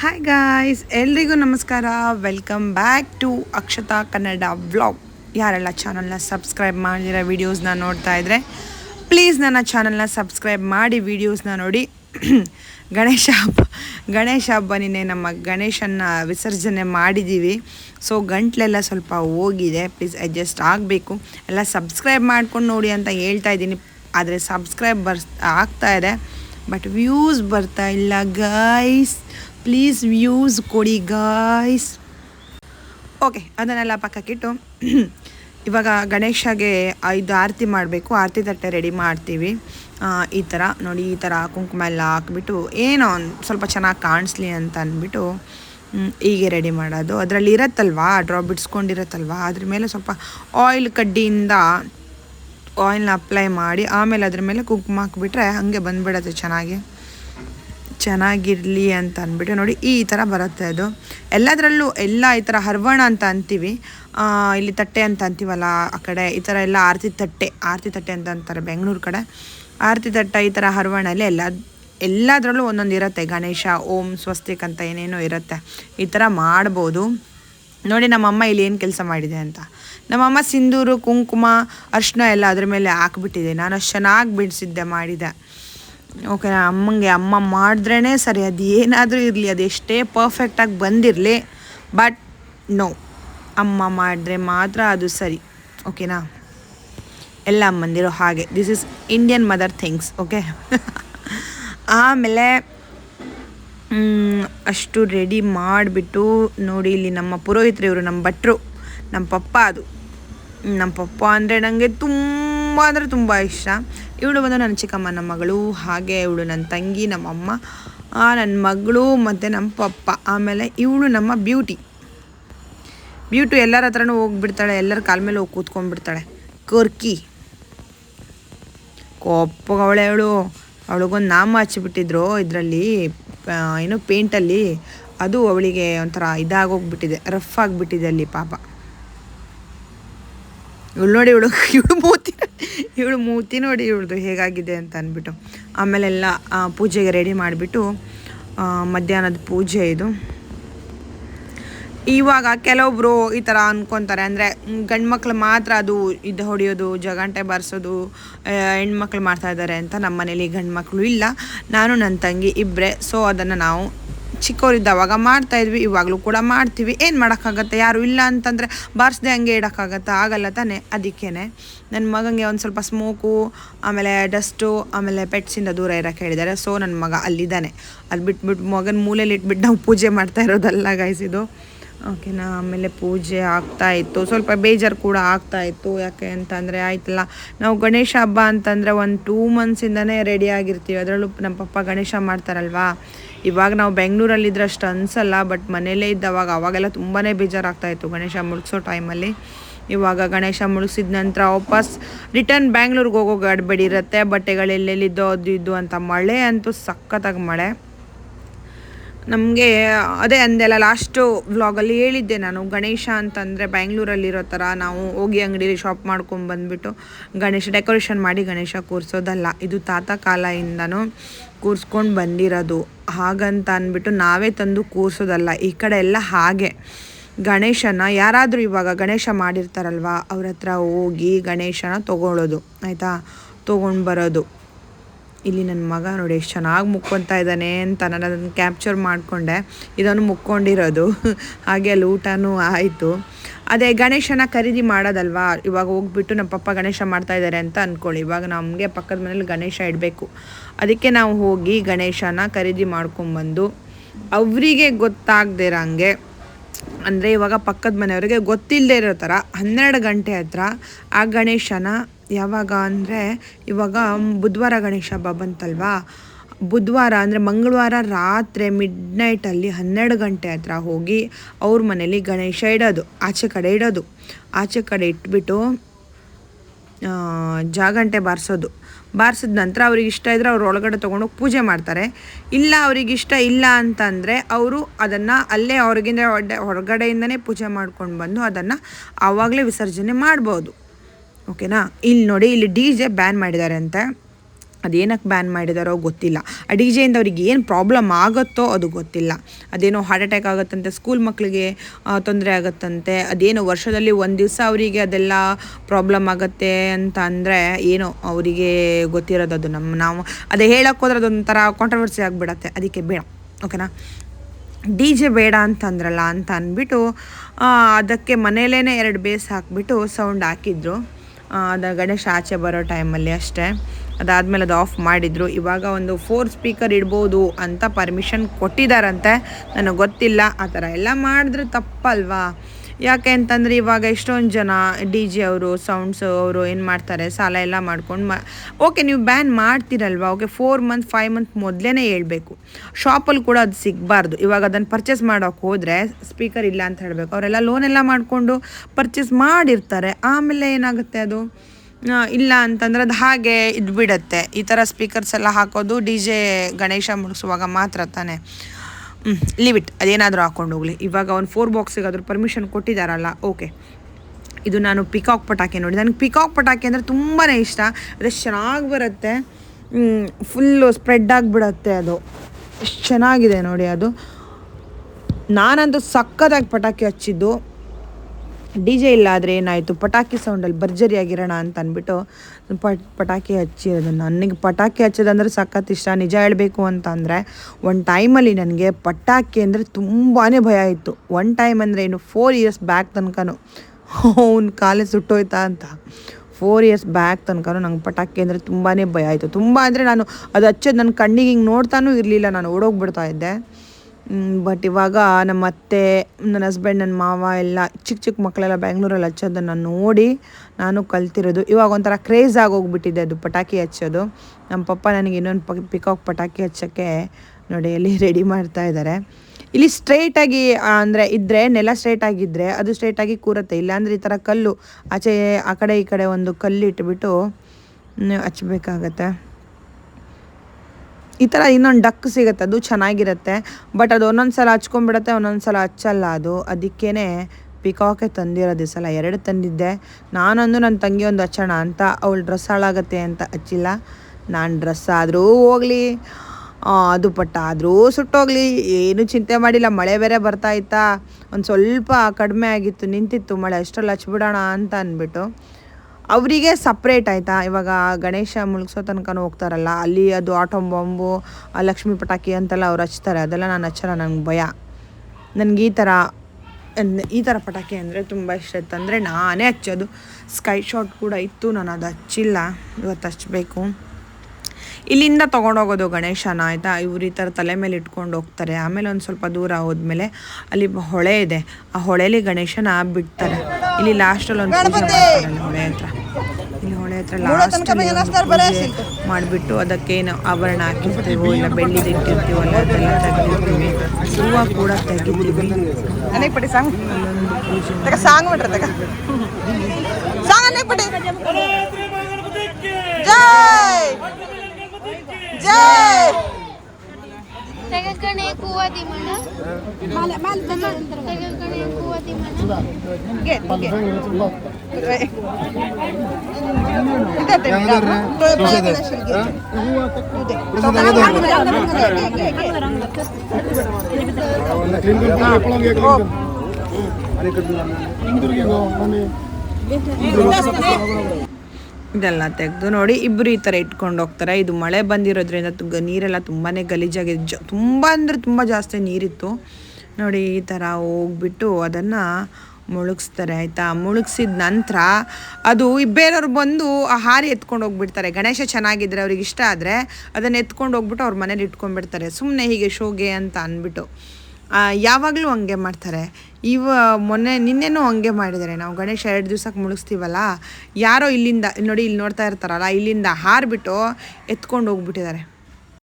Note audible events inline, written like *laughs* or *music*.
Hi guys ಎಲ್ರಿಗೂ ನಮಸ್ಕಾರ. Welcome back to Akshata Kannada vlog ಯಾರೆಲ್ಲ ಚಾನಲ್ನ ಸಬ್ಸ್ಕ್ರೈಬ್ ಮಾಡಿರೋ ವೀಡಿಯೋಸ್ನ ನೋಡ್ತಾ ಇದ್ರೆ ಪ್ಲೀಸ್ ನನ್ನ ಚಾನಲ್ನ ಸಬ್ಸ್ಕ್ರೈಬ್ ಮಾಡಿ ವೀಡಿಯೋಸ್ನ ನೋಡಿ. *clears throat* ಗಣೇಶ ಹಬ್ಬ ಗಣೇಶ ಹಬ್ಬ ನಿನ್ನೆ ನಮ್ಮ ಗಣೇಶನ ವಿಸರ್ಜನೆ ಮಾಡಿದ್ದೀವಿ ಸೊ ಗಂಟ್ಲೆಲ್ಲ ಸ್ವಲ್ಪ ಹೋಗಿದೆ. ಪ್ಲೀಸ್ ಅಡ್ಜಸ್ಟ್ ಆಗಬೇಕು. ಎಲ್ಲ ಸಬ್ಸ್ಕ್ರೈಬ್ ಮಾಡ್ಕೊಂಡು ನೋಡಿ ಅಂತ ಹೇಳ್ತಾ ಇದ್ದೀನಿ. ಆದರೆ ಸಬ್ಸ್ಕ್ರೈಬ್ ಬರ್ಸ್ ಆಗ್ತಾ ಇದೆ. ಬಟ್ ವ್ಯೂಸ್ ಬರ್ತಾ ಇಲ್ಲ ಗಾಯ್ಸ್ ಪ್ಲೀಸ್ ವ್ಯೂಸ್ ಕೊಡಿ ಗಾಯ್ಸ್ ಓಕೆ ಅದನ್ನೆಲ್ಲ ಪಕ್ಕಕ್ಕಿಟ್ಟು *clears throat* ಇವಾಗ ಗಣೇಶಗೆ ಐದು ಆರತಿ ಮಾಡಬೇಕು. ಆರತಿ ತಟ್ಟೆ ರೆಡಿ ಮಾಡ್ತೀವಿ. ಈ ಥರ ನೋಡಿ, ಈ ಥರ ಕುಂಕುಮ ಎಲ್ಲ ಹಾಕ್ಬಿಟ್ಟು ಏನೋ ಸ್ವಲ್ಪ ಚೆನ್ನಾಗಿ ಕಾಣಿಸ್ಲಿ ಅಂತ ಅಂದ್ಬಿಟ್ಟು ಹೀಗೆ ರೆಡಿ ಮಾಡೋದು. ಅದರಲ್ಲಿ ಇರತ್ತಲ್ವಾ? ಡ್ರಾ ಬಿಡಿಸ್ಕೊಂಡಿರತ್ತಲ್ವಾ? ಅದ್ರ ಮೇಲೆ ಸ್ವಲ್ಪ ಆಯಿಲ್ ಕಡ್ಡಿಯಿಂದ ಆಯಿಲ್ನ ಅಪ್ಲೈ ಮಾಡಿ, ಆಮೇಲೆ ಅದ್ರ ಮೇಲೆ ಕುಂಕುಮ ಹಾಕ್ಬಿಟ್ರೆ ಹಾಗೆ ಬಂದುಬಿಡತ್ತೆ ಚೆನ್ನಾಗಿ. ಚೆನ್ನಾಗಿರಲಿ ಅಂತ ಅಂದ್ಬಿಟ್ಟು ನೋಡಿ ಈ ಥರ ಬರುತ್ತೆ ಅದು. ಎಲ್ಲದರಲ್ಲೂ ಎಲ್ಲ ಈ ಥರ ಹರ್ವಣ ಅಂತ ಅಂತೀವಿ. ಇಲ್ಲಿ ತಟ್ಟೆ ಅಂತ ಅಂತೀವಲ್ಲ ಆ ಕಡೆ, ಈ ಥರ ಎಲ್ಲ ಆರತಿ ತಟ್ಟೆ ಆರತಿ ತಟ್ಟೆ ಅಂತ ಅಂತಾರೆ ಬೆಂಗಳೂರು ಕಡೆ. ಆರತಿ ತಟ್ಟೆ ಈ ಥರ ಹರ್ವಣಲ್ಲಿ ಎಲ್ಲ, ಎಲ್ಲದರಲ್ಲೂ ಒಂದೊಂದು ಇರುತ್ತೆ. ಗಣೇಶ, ಓಂ, ಸ್ವಸ್ತಿಕ್ ಅಂತ ಏನೇನೋ ಇರುತ್ತೆ. ಈ ಥರ ಮಾಡ್ಬೋದು. ನೋಡಿ ನಮ್ಮಮ್ಮ ಇಲ್ಲಿ ಏನು ಕೆಲಸ ಮಾಡಿದೆ ಅಂತ. ನಮ್ಮಮ್ಮ ಸಿಂಧೂರು, ಕುಂಕುಮ ಅರ್ಶಿನ ಎಲ್ಲ ಅದ್ರ ಮೇಲೆ ಹಾಕ್ಬಿಟ್ಟಿದೆ. ನಾನು ಅಷ್ಟು ಚೆನ್ನಾಗಿ ಬಿಡಿಸಿದ್ದೆ ಮಾಡಿದೆ. ಓಕೆ ಅಮ್ಮಂಗೆ ಅಮ್ಮ ಮಾಡಿದ್ರೇ ಸರಿ, ಅದು ಏನಾದರೂ ಇರಲಿ, ಅದು ಎಷ್ಟೇ ಪರ್ಫೆಕ್ಟಾಗಿ ಬಂದಿರಲಿ ಬಟ್ ನೋ ಅಮ್ಮ ಮಾಡಿದ್ರೆ ಮಾತ್ರ ಅದು ಸರಿ, ಓಕೆನಾ? ಎಲ್ಲ ಅಮ್ಮಂದಿರೋ ಹಾಗೆ. This is Indian mother things okay? *laughs* ಆಮೇಲೆ ಅಷ್ಟು ರೆಡಿ ಮಾಡಿಬಿಟ್ಟು ನೋಡಿ, ಇಲ್ಲಿ ನಮ್ಮ ಪುರೋಹಿತರು ಇವರು ನಮ್ಮ ಭಟ್ರು, ನಮ್ಮ ಪಪ್ಪ ಅದು. ನಮ್ಮ ಪಪ್ಪ ಅಂದರೆ ನನಗೆ ತುಂಬ ಅಂದರೆ ತುಂಬ ಇಷ್ಟ. ಇವಳು ಬಂದು ನನ್ನ ಚಿಕ್ಕಮ್ಮನ ಮಗಳು, ಹಾಗೆ ಇವಳು ನನ್ನ ತಂಗಿ, ನಮ್ಮಮ್ಮ ನನ್ನ ಮಗಳು ಮತ್ತು ನಮ್ಮ ಪಪ್ಪ, ಆಮೇಲೆ ಇವಳು ನಮ್ಮ ಬ್ಯೂಟಿ ಬ್ಯೂಟಿ ಎಲ್ಲರ ಹತ್ರನೂ ಹೋಗ್ಬಿಡ್ತಾಳೆ, ಎಲ್ಲರ ಕಾಲ ಮೇಲೆ ಹೋಗಿ ಕೂತ್ಕೊಂಡ್ಬಿಡ್ತಾಳೆ. ಕೊರ್ಕಿ. ಕೊಪ್ಪಗವಳೆ ಅವಳು ಅವಳಿಗೊಂದು ನಾಮ ಹಚ್ಚಿಬಿಟ್ಟಿದ್ರು ಇದರಲ್ಲಿ ಏನು ಪೇಂಟಲ್ಲಿ ಅದು ಅವಳಿಗೆ ಒಂಥರ ಇದಾಗೋಗ್ಬಿಟ್ಟಿದೆ ರಫ್ ಆಗಿಬಿಟ್ಟಿದೆ ಅಲ್ಲಿ ಪಾಪ. ಇವಳು ನೋಡಿ ಇವಳು *laughs* ಇವಳು ಮೂತಿ ಇವಳು ಮೂತಿ ನೋಡಿ ಇವಳ್ದು ಹೇಗಾಗಿದೆ ಅಂತ ಅಂದ್ಬಿಟ್ಟು ಆಮೇಲೆಲ್ಲ ಪೂಜೆಗೆ ರೆಡಿ ಮಾಡಿಬಿಟ್ಟು ಮಧ್ಯಾಹ್ನದ ಪೂಜೆ ಇದು. ಇವಾಗ ಕೆಲವೊಬ್ರು ಈ ಥರ ಅಂದ್ಕೊತಾರೆ ಅಂದರೆ ಗಂಡ್ಮಕ್ಳು ಮಾತ್ರ ಅದು ಇದು ಹೊಡೆಯೋದು, ಜಗಂಟೆ ಬಾರಿಸೋದು ಹೆಣ್ಮಕ್ಳು ಮಾಡ್ತಾಯಿದ್ದಾರೆ ಅಂತ ನಮ್ಮ ಮನೇಲಿ ಗಂಡು ಮಕ್ಕಳು ಇಲ್ಲ. ನಾನು ನನ್ನ ತಂಗಿ ಇಬ್ಬರೇ ಸೊ ಅದನ್ನು ನಾವು ಚಿಕ್ಕವರಿದ್ದವಾಗ ಮಾಡ್ತಾ ಇದ್ವಿ, ಇವಾಗಲೂ ಕೂಡ ಮಾಡ್ತೀವಿ. ಏನು ಮಾಡೋಕ್ಕಾಗತ್ತೆ? ಯಾರು ಇಲ್ಲ ಅಂತಂದರೆ ಬಾರಿಸ್ದೆ ಹಂಗೆ ಇಡೋಕ್ಕಾಗತ್ತಾ? ಆಗಲ್ಲ ತಾನೇ ಅದಕ್ಕೇ ನನ್ನ ಮಗನಿಗೆ ಒಂದು ಸ್ವಲ್ಪ ಸ್ಮೋಕು ಆಮೇಲೆ ಡಸ್ಟು ಆಮೇಲೆ ಪೆಟ್ಸಿಂದ ದೂರ ಇರೋಕ್ಕೆ ಹೇಳಿದ್ದಾರೆ. ಸೊ ನನ್ನ ಮಗ ಅಲ್ಲಿದ್ದಾನೆ. ಅಲ್ಲಿ ಬಿಟ್ಬಿಟ್ಟು ಮಗನ ಮೂಲೆಯಲ್ಲಿ ಇಟ್ಬಿಟ್ಟು ನಾವು ಪೂಜೆ ಮಾಡ್ತಾ ಇರೋದಲ್ಲ ಗಾಯಿಸಿದ್ದು ಓಕೆನಾ ಆಮೇಲೆ ಪೂಜೆ ಆಗ್ತಾ ಇತ್ತು. ಸ್ವಲ್ಪ ಬೇಜಾರು ಕೂಡ ಆಗ್ತಾ ಇತ್ತು. ಯಾಕೆ ಅಂತಂದರೆ ಆಯ್ತಲ್ಲ, ನಾವು ಗಣೇಶ ಹಬ್ಬ ಅಂತಂದರೆ ಒಂದು ಟೂ ಮಂತ್ಸಿಂದನೇ ರೆಡಿ ಆಗಿರ್ತೀವಿ. ಅದರಲ್ಲೂ ನಮ್ಮ ಪಪ್ಪ ಗಣೇಶ ಮಾಡ್ತಾರಲ್ವಾ? ಇವಾಗ ನಾವು ಬೆಂಗಳೂರಲ್ಲಿದ್ದರೆ ಅಷ್ಟು ಅನಿಸಲ್ಲ ಬಟ್ ಮನೇಲೇ ಇದ್ದವಾಗ ಅವಾಗೆಲ್ಲ ತುಂಬಾ ಬೇಜಾರಾಗ್ತಾಯಿತ್ತು ಗಣೇಶ ಮುಳುಗಿಸೋ ಟೈಮಲ್ಲಿ ಇವಾಗ ಗಣೇಶ ಮುಳುಗಿಸಿದ ನಂತರ ವಾಪಸ್ ರಿಟರ್ನ್ ಬ್ಯಾಂಗ್ಳೂರ್ಗೆ ಹೋಗೋ ಗಡ್ಬಡಿ ಇರುತ್ತೆ ಬಟ್ಟೆಗಳೆಲ್ಲೆಲ್ಲಿದ್ದೋ ಅದು ಇದ್ದು ಅಂತ. ಮಳೆ ಅಂತೂ ಸಖತ್ತಾಗಿ ಮಳೆ. ನಮಗೆ ಅದೇ ಅಂದೆಲ್ಲ ಲಾಸ್ಟು ವ್ಲಾಗಲ್ಲಿ ಹೇಳಿದ್ದೆ ನಾನು, ಗಣೇಶ ಅಂತಂದರೆ ಬ್ಯಾಂಗ್ಳೂರಲ್ಲಿರೋ ಥರ ನಾವು ಹೋಗಿ ಅಂಗಡೀಲಿ ಶಾಪ್ ಮಾಡ್ಕೊಂಡು ಬಂದುಬಿಟ್ಟು ಗಣೇಶ ಡೆಕೋರೇಷನ್ ಮಾಡಿ ಗಣೇಶ ಕೂರಿಸೋದಲ್ಲ. ಇದು ತಾತ ಕಾಲದಿಂದನೂ ಕೂರಿಸ್ಕೊಂಡು ಬಂದಿರೋದು. ಹಾಗಂತ ಅಂದ್ಬಿಟ್ಟು ನಾವೇ ತಂದು ಕೂರಿಸೋದಲ್ಲ. ಈ ಕಡೆ ಎಲ್ಲ ಹಾಗೆ. ಗಣೇಶನ ಯಾರಾದರೂ ಇವಾಗ ಗಣೇಶ ಮಾಡಿರ್ತಾರಲ್ವ, ಅವ್ರ ಹತ್ರ ಹೋಗಿ ಗಣೇಶನ ತೊಗೊಳ್ಳೋದು ಆಯಿತಾ? ತೊಗೊಂಡು ಬರೋದು. ಇಲ್ಲಿ ನನ್ನ ಮಗ ನೋಡಿ ಎಷ್ಟು ಚೆನ್ನಾಗಿ ಮುಕ್ಕೊತಾ ಇದ್ದಾನೆ ಅಂತ ನಾನು ಅದನ್ನು ಕ್ಯಾಪ್ಚರ್ ಮಾಡಿಕೊಂಡೆ. ಇದನ್ನು ಮುಕ್ಕೊಂಡಿರೋದು. ಹಾಗೆ ಅಲ್ಲಿ ಊಟನೂ ಆಯಿತು. ಅದೇ ಗಣೇಶನ ಖರೀದಿ ಮಾಡೋದಲ್ವಾ? ಇವಾಗ ಹೋಗ್ಬಿಟ್ಟು ನಮ್ಮ ಪಪ್ಪ ಗಣೇಶ ಮಾಡ್ತಾ ಇದ್ದಾರೆ ಅಂತ ಅಂದ್ಕೊಳ್ಳಿ ಇವಾಗ ನಮಗೆ ಪಕ್ಕದ ಮನೇಲಿ ಗಣೇಶ ಇಡಬೇಕು. ಅದಕ್ಕೆ ನಾವು ಹೋಗಿ ಗಣೇಶನ ಖರೀದಿ ಮಾಡ್ಕೊಂಬಂದು ಅವರಿಗೆ ಗೊತ್ತಾಗದೇ ಇರೋಂಗೆ, ಅಂದರೆ ಇವಾಗ ಪಕ್ಕದ ಮನೆಯವರಿಗೆ ಗೊತ್ತಿಲ್ಲದೆ ಇರೋ ಥರ ಹನ್ನೆರಡು ಗಂಟೆ ಹತ್ರ ಆ ಗಣೇಶನ ಯಾವಾಗ ಅಂದರೆ ಇವಾಗ ಬುಧವಾರ ಗಣೇಶ ಹಬ್ಬ ಬಂತಲ್ವಾ? ಬುಧವಾರ ಅಂದರೆ ಮಂಗಳವಾರ ರಾತ್ರಿ ಮಿಡ್ ನೈಟಲ್ಲಿ ಹನ್ನೆರಡು ಗಂಟೆ ಹತ್ರ ಹೋಗಿ ಅವ್ರ ಮನೇಲಿ ಗಣೇಶ ಇಡೋದು, ಆಚೆ ಕಡೆ ಇಡೋದು. ಆಚೆ ಕಡೆ ಇಟ್ಬಿಟ್ಟು ಜಾಗಂಟೆ ಬಾರಿಸೋದು. ಬಾರಿಸಿದ ನಂತರ ಅವ್ರಿಗೆ ಇಷ್ಟ ಇದ್ದರೆ ಅವ್ರು ಒಳಗಡೆ ತೊಗೊಂಡೋಗಿ ಪೂಜೆ ಮಾಡ್ತಾರೆ. ಇಲ್ಲ ಅವ್ರಿಗೆ ಇಷ್ಟ ಇಲ್ಲ ಅಂತಂದರೆ ಅವರು ಅದನ್ನು ಅಲ್ಲೇ ಅವ್ರಿಗಿಂದ ಹೊರಗಡೆಯಿಂದನೇ ಪೂಜೆ ಮಾಡ್ಕೊಂಡು ಬಂದು ಅದನ್ನು ಆವಾಗಲೇ ವಿಸರ್ಜನೆ ಮಾಡ್ಬೋದು. ಓಕೆನಾ? ಇಲ್ಲಿ ನೋಡಿ, ಇಲ್ಲಿ ಡಿ ಜೆ ಬ್ಯಾನ್ ಮಾಡಿದ್ದಾರೆ ಅಂತೆ. ಅದೇನಕ್ಕೆ ಬ್ಯಾನ್ ಮಾಡಿದಾರೋ ಗೊತ್ತಿಲ್ಲ. ಆ ಡಿ ಜೆಯಿಂದ ಅವ್ರಿಗೆ ಏನು ಪ್ರಾಬ್ಲಮ್ ಆಗುತ್ತೋ ಅದು ಗೊತ್ತಿಲ್ಲ. ಅದೇನೋ ಹಾರ್ಟ್ ಅಟ್ಯಾಕ್ ಆಗುತ್ತಂತೆ ಸ್ಕೂಲ್ ಮಕ್ಕಳಿಗೆ ತೊಂದರೆ ಆಗುತ್ತಂತೆ, ಅದೇನೋ ವರ್ಷದಲ್ಲಿ ಒಂದು ದಿವಸ ಅವರಿಗೆ ಅದೆಲ್ಲ ಪ್ರಾಬ್ಲಮ್ ಆಗುತ್ತೆ ಅಂತ ಅಂದರೆ ಏನೋ ಅವರಿಗೆ ಗೊತ್ತಿರೋದು ಅದು ನಮ್ಮ ನಾವು, ಅದೇ ಹೇಳಕ್ಕೆ ಹೋದ್ರೆ ಅದೊಂಥರ ಕಾಂಟ್ರವರ್ಸಿ ಆಗಿಬಿಡತ್ತೆ. ಅದಕ್ಕೆ ಬೇಡ, ಓಕೆನಾ? ಡಿ ಜೆ ಬೇಡ ಅಂತಂದ್ರಲ್ಲ ಅಂತ ಅಂದ್ಬಿಟ್ಟು ಅದಕ್ಕೆ ಮನೇಲೇ ಎರಡು ಬೇಸ್ ಹಾಕಿಬಿಟ್ಟು ಸೌಂಡ್ ಹಾಕಿದ್ರು. ಅದು ಗಣೇಶ ಆಚೆ ಬರೋ ಟೈಮಲ್ಲಿ ಅಷ್ಟೇ. ಅದಾದಮೇಲೆ ಅದು ಆಫ್ ಮಾಡಿದರು. ಇವಾಗ ಒಂದು ಫೋರ್ ಸ್ಪೀಕರ್ ಇಡ್ಬೋದು ಅಂತ ಪರ್ಮಿಷನ್ ಕೊಟ್ಟಿದ್ದಾರಂತೆ ನನಗೆ ಗೊತ್ತಿಲ್ಲ. ಆ ಥರ ಎಲ್ಲ ಮಾಡಿದ್ರೆ ತಪ್ಪಲ್ವಾ? ಯಾಕೆ ಅಂತಂದರೆ ಇವಾಗ ಎಷ್ಟೊಂದು ಜನ ಡಿ ಜೆ ಅವರು ಸೌಂಡ್ಸ್ ಅವರು ಏನು ಮಾಡ್ತಾರೆ, ಸಾಲ ಎಲ್ಲ ಮಾಡ್ಕೊಂಡು ಮಾ ಓಕೆ ನೀವು ban ಮಾಡ್ತೀರಲ್ವಾ? Okay four month five month ಮೊದಲೇ ಹೇಳಬೇಕು. ಶಾಪಲ್ಲಿ ಕೂಡ ಅದು ಸಿಗಬಾರ್ದು. ಇವಾಗ ಅದನ್ನು ಪರ್ಚೇಸ್ ಮಾಡೋಕೆ ಹೋದರೆ ಸ್ಪೀಕರ್ ಇಲ್ಲ ಅಂತ ಹೇಳಬೇಕು. ಅವರೆಲ್ಲ ಲೋನ್ ಎಲ್ಲ ಮಾಡಿಕೊಂಡು ಪರ್ಚೇಸ್ ಮಾಡಿರ್ತಾರೆ. ಆಮೇಲೆ ಏನಾಗುತ್ತೆ ಅದು? ಇಲ್ಲ ಅಂತಂದ್ರೆ ಅದು ಹಾಗೆ ಇದ್ಬಿಡತ್ತೆ. ಈ ಥರ ಸ್ಪೀಕರ್ಸ್ ಎಲ್ಲ ಹಾಕೋದು ಡಿ ಜೆ ಗಣೇಶ ಮುಗಿಸುವಾಗ ಮಾತ್ರ ತಾನೇ. ಲಿಮಿಟ್ ಅದೇನಾದರೂ ಹಾಕೊಂಡು ಹೋಗಲಿ. ಇವಾಗ ಒಂದು ಫೋರ್ ಬಾಕ್ಸಿಗೆ ಅದ್ರ ಪರ್ಮಿಷನ್ ಕೊಟ್ಟಿದ್ದಾರಲ್ಲ ಓಕೆ ಇದು ನಾನು ಪಿಕಾಕ್ ಪಟಾಕಿ ನೋಡಿ ನನಗೆ ಪಿಕಾಕ್ ಪಟಾಕಿ ಅಂದರೆ ತುಂಬಾ ಇಷ್ಟ. ಅದು ಚೆನ್ನಾಗಿ ಬರುತ್ತೆ. ಫುಲ್ಲು ಸ್ಪ್ರೆಡ್ ಆಗಿಬಿಡತ್ತೆ ಅದು. ಎಷ್ಟು ಚೆನ್ನಾಗಿದೆ ನೋಡಿ ಅದು. ನಾನಂತೂ ಸಕ್ಕತ್ತಾಗಿ ಪಟಾಕಿ ಹಚ್ಚಿದ್ದು. ಡಿ ಜೆ ಇಲ್ಲ ಆದರೆ ಏನಾಯಿತು? ಪಟಾಕಿ ಸೌಂಡಲ್ಲಿ ಭರ್ಜರಿಯಾಗಿರೋಣ ಅಂತ ಅಂದ್ಬಿಟ್ಟು ಪಟ್ ಪಟಾಕಿ ಹಚ್ಚಿರೋದು ನನಗೆ ಪಟಾಕಿ ಹಚ್ಚೋದಂದ್ರೆ ಸಖತ್ ಇಷ್ಟ. ನಿಜ ಹೇಳಬೇಕು ಅಂತ ಅಂದರೆ ಒಂದು ಟೈಮಲ್ಲಿ ನನಗೆ ಪಟಾಕಿ ಅಂದರೆ ತುಂಬಾ ಭಯ ಇತ್ತು. ಒನ್ ಟೈಮ್ ಅಂದರೆ ಏನು ಫೋರ್ ಇಯರ್ಸ್ ಬ್ಯಾಕ್ ತನಕನೂ. ಅವ್ನ ಕಾಲೇ ಸುಟ್ಟೋಯ್ತಾ ಅಂತ. ಫೋರ್ ಇಯರ್ಸ್ ಬ್ಯಾಕ್ ತನಕ ನಂಗೆ ಪಟಾಕಿ ಅಂದರೆ ತುಂಬಾ ಭಯ ಆಯಿತು. ತುಂಬ ಅಂದರೆ ನಾನು ಅದು ಹಚ್ಚೋದು ನನ್ನ ಕಣ್ಣಿಗೆ ಹಿಂಗೆ ನೋಡ್ತಾನೂ ಇರಲಿಲ್ಲ. ನಾನು ಓಡೋಗ್ಬಿಡ್ತಾ ಇದ್ದೆ. ಬಟ್ ಇವಾಗ ನಮ್ಮ ಅತ್ತೆ ನನ್ನ ಹಸ್ಬೆಂಡ್ ನನ್ನ ಮಾವ ಎಲ್ಲ ಚಿಕ್ಕ ಚಿಕ್ಕ ಮಕ್ಕಳೆಲ್ಲ ಬೆಂಗಳೂರಲ್ಲಿ ಹಚ್ಚೋದನ್ನು ನೋಡಿ ನಾನು ಕಲ್ತಿರೋದು. ಇವಾಗ ಒಂಥರ ಕ್ರೇಜ್ ಆಗೋಗ್ಬಿಟ್ಟಿದೆ ಅದು ಪಟಾಕಿ ಹಚ್ಚೋದು. ನಮ್ಮ ಪಪ್ಪ ನನಗೆ ಇನ್ನೊಂದು ಪ ಪಿಕಾಕ್ ಪಟಾಕಿ ಹಚ್ಚೋಕ್ಕೆ ನೋಡಿ ಎಲ್ಲಿ ರೆಡಿ ಮಾಡ್ತಾ ಇದ್ದಾರೆ. ಇಲ್ಲಿ ಸ್ಟ್ರೈಟಾಗಿ ಅಂದರೆ ಇದ್ದರೆ ನೆಲ ಸ್ಟ್ರೈಟಾಗಿದ್ದರೆ ಅದು ಸ್ಟ್ರೈಟಾಗಿ ಕೂರುತ್ತೆ. ಇಲ್ಲಾಂದರೆ ಈ ಥರ ಕಲ್ಲು ಆಚೆ ಆ ಕಡೆ ಈ ಕಡೆ ಒಂದು ಕಲ್ಲು ಇಟ್ಬಿಟ್ಟು ಮ್, ಹಚ್ಬೇಕಾಗತ್ತೆ ಈ ಥರ ಇನ್ನೊಂದು ಡಕ್ ಸಿಗುತ್ತೆ, ಅದು ಚೆನ್ನಾಗಿರುತ್ತೆ. ಬಟ್ ಅದು ಒಂದೊಂದು ಸಲ ಹಚ್ಕೊಂಡ್ಬಿಡತ್ತೆ, ಒಂದೊಂದು ಸಲ ಹಚ್ಚಲ್ಲ ಅದು. ಅದಕ್ಕೇ ಪಿಕಾಕೆ ತಂದಿರೋದು ಈ ಸಲ. ಎರಡು ತಂದಿದ್ದೆ. ನಾನೊಂದು ನನ್ನ ತಂಗಿ ಒಂದು ಹಚ್ಚೋಣ ಅಂತ. ಅವಳು ಡ್ರೆಸ್ ಹಾಳಾಗತ್ತೆ ಅಂತ ಹಚ್ಚಿಲ್ಲ. ನಾನು ಡ್ರೆಸ್ ಆದರೂ ಹೋಗಲಿ. ಅದು ಪಟ್ಟ ಆದರೂ ಸುಟ್ಟೋಗಲಿ. ಏನು ಚಿಂತೆ ಮಾಡಿಲ್ಲ. ಮಳೆ ಬೇರೆ ಬರ್ತಾ ಇತ್ತಾ. ಒಂದು ಸ್ವಲ್ಪ ಕಡಿಮೆ ಆಗಿತ್ತು, ನಿಂತಿತ್ತು ಮಳೆ. ಅಷ್ಟರಲ್ಲಿ ಹಚ್ಬಿಡೋಣ ಅಂತ ಅಂದ್ಬಿಟ್ಟು. ಅವರಿಗೆ ಸಪ್ರೇಟ್ ಆಯಿತಾ? ಇವಾಗ ಗಣೇಶ ಮುಳುಗಿಸೋ ತನಕನೂ ಹೋಗ್ತಾರಲ್ಲ, ಅಲ್ಲಿ ಅದು ಆಟೋ ಬಾಂಬು ಲಕ್ಷ್ಮೀ ಪಟಾಕಿ ಅಂತೆಲ್ಲ ಅವ್ರು ಹಚ್ತಾರೆ, ಅದೆಲ್ಲ ನಾನು ಹಚ್ಚಲ್ಲ ನನಗೆ ಭಯ. ನನಗೆ ಈ ಥರ ಈ ಥರ ಪಟಾಕಿ ಅಂದರೆ ತುಂಬ ಇಷ್ಟ ಇತ್ತು. ಅಂದರೆ ನಾನೇ ಹಚ್ಚೋದು. ಸ್ಕೈ ಶಾಟ್ ಕೂಡ ಇತ್ತು, ನಾನು ಅದು ಹಚ್ಚಿಲ್ಲ. ಇವತ್ತು ಹಚ್ಚಬೇಕು ಇಲ್ಲಿಂದ ತೊಗೊಂಡೋಗೋದು ಗಣೇಶನ, ಆಯಿತಾ? ಇವ್ರು ಈ ಥರ ತಲೆ ಮೇಲೆ ಇಟ್ಕೊಂಡು ಹೋಗ್ತಾರೆ. ಆಮೇಲೆ ಒಂದು ಸ್ವಲ್ಪ ದೂರ ಹೋದ್ಮೇಲೆ ಅಲ್ಲಿ ಹೊಳೆ ಇದೆ. ಆ ಹೊಳೆಲಿ ಗಣೇಶನ ಬಿಡ್ತಾರೆ. ಇಲ್ಲಿ ಲಾಸ್ಟಲ್ಲಿ ಒಂದು ಪೂಜೆ ಹೊಳೆ ಹತ್ರ. ಹತ್ರ ಲಾಸ್ಟ್ ಮಾಡಿಬಿಟ್ಟು ಅದಕ್ಕೇನು ಆಭರಣ ಹಾಕಿರ್ತೀವೋ ಇಲ್ಲ ಬೆಳ್ಳಿದು ಇಟ್ಟಿರ್ತೀವಲ್ಲ ಅದೆಲ್ಲ ತೆಗೆದಿರ್ತೀವಿ. ಹೂವು ಕೂಡ ತೆಗಿತೀವಿ ಅನೇಕ ಪಟ್ಟಿ ಸಾಂಗ್. ತಗ ಸಾಂಗ್ ಬಿಟ್ರೆ ತಗ. ಸಾಂಗ್ ಅನೇಕ ಪಟ್ಟಿ. ಜೈ. ಜೈ. ತೆಗೆದ್ಕಣೆ ಕೂವ ದಿಮಣ ತೆಗೆದ್ಕಣೆ ಕೂವ ದಿಮಣ ಗೆ ಗೆ ಇದೆ ತೆಗಿರಾ? ಗಣೇಶನಿಗೆ. ಇದೆ. ಇದೆಲ್ಲ ತೆಗೆದು ನೋಡಿ ಇಬ್ಬರು ಈ ಥರ ಇಟ್ಕೊಂಡು ಹೋಗ್ತಾರೆ. ಇದು ಮಳೆ ಬಂದಿರೋದ್ರಿಂದ ತು- ನೀರೆಲ್ಲ ತುಂಬಾ ಗಲೀಜಾಗಿದೆ. ಜ, ತುಂಬ ಅಂದರೆ ತುಂಬ ಜಾಸ್ತಿ ನೀರಿತ್ತು. ನೋಡಿ, ಈ ಥರ ಹೋಗ್ಬಿಟ್ಟು ಅದನ್ನು ಮುಳುಗಿಸ್ತಾರೆ, ಆಯಿತಾ? ಮುಳುಗಿಸಿದ ನಂತರ ಅದು ಬೇರೆಯವ್ರು ಬಂದು ಆ ಹಾರಿ ಎತ್ಕೊಂಡು ಹೋಗ್ಬಿಡ್ತಾರೆ. ಗಣೇಶ ಚೆನ್ನಾಗಿದ್ರೆ ಅವ್ರಿಗೆ ಇಷ್ಟ ಆದರೆ ಅದನ್ನು ಎತ್ಕೊಂಡು ಹೋಗ್ಬಿಟ್ಟು ಅವ್ರ ಮನೇಲಿ ಇಟ್ಕೊಂಡ್ಬಿಡ್ತಾರೆ. ಸುಮ್ಮನೆ ಹೀಗೆ ಶೋಗೆ ಅಂತ ಅಂದ್ಬಿಟ್ಟು. ಯಾವಾಗಲೂ ಹಂಗೆ ಮಾಡ್ತಾರೆ. ಇವ, ಮೊನ್ನೆ ನಿನ್ನೆನೂ ಹಂಗೆ ಮಾಡಿದ್ದಾರೆ. ನಾವು ಗಣೇಶ ಎರಡು ದಿವ್ಸಕ್ಕೆ ಮುಳುಗಿಸ್ತೀವಲ್ಲ, ಯಾರೋ ಇಲ್ಲಿಂದ, ನೋಡಿ ಇಲ್ಲಿ ನೋಡ್ತಾ ಇರ್ತಾರಲ್ಲ, ಇಲ್ಲಿಂದ ಹಾರಿಬಿಟ್ಟು ಎತ್ಕೊಂಡು ಹೋಗ್ಬಿಟ್ಟಿದ್ದಾರೆ.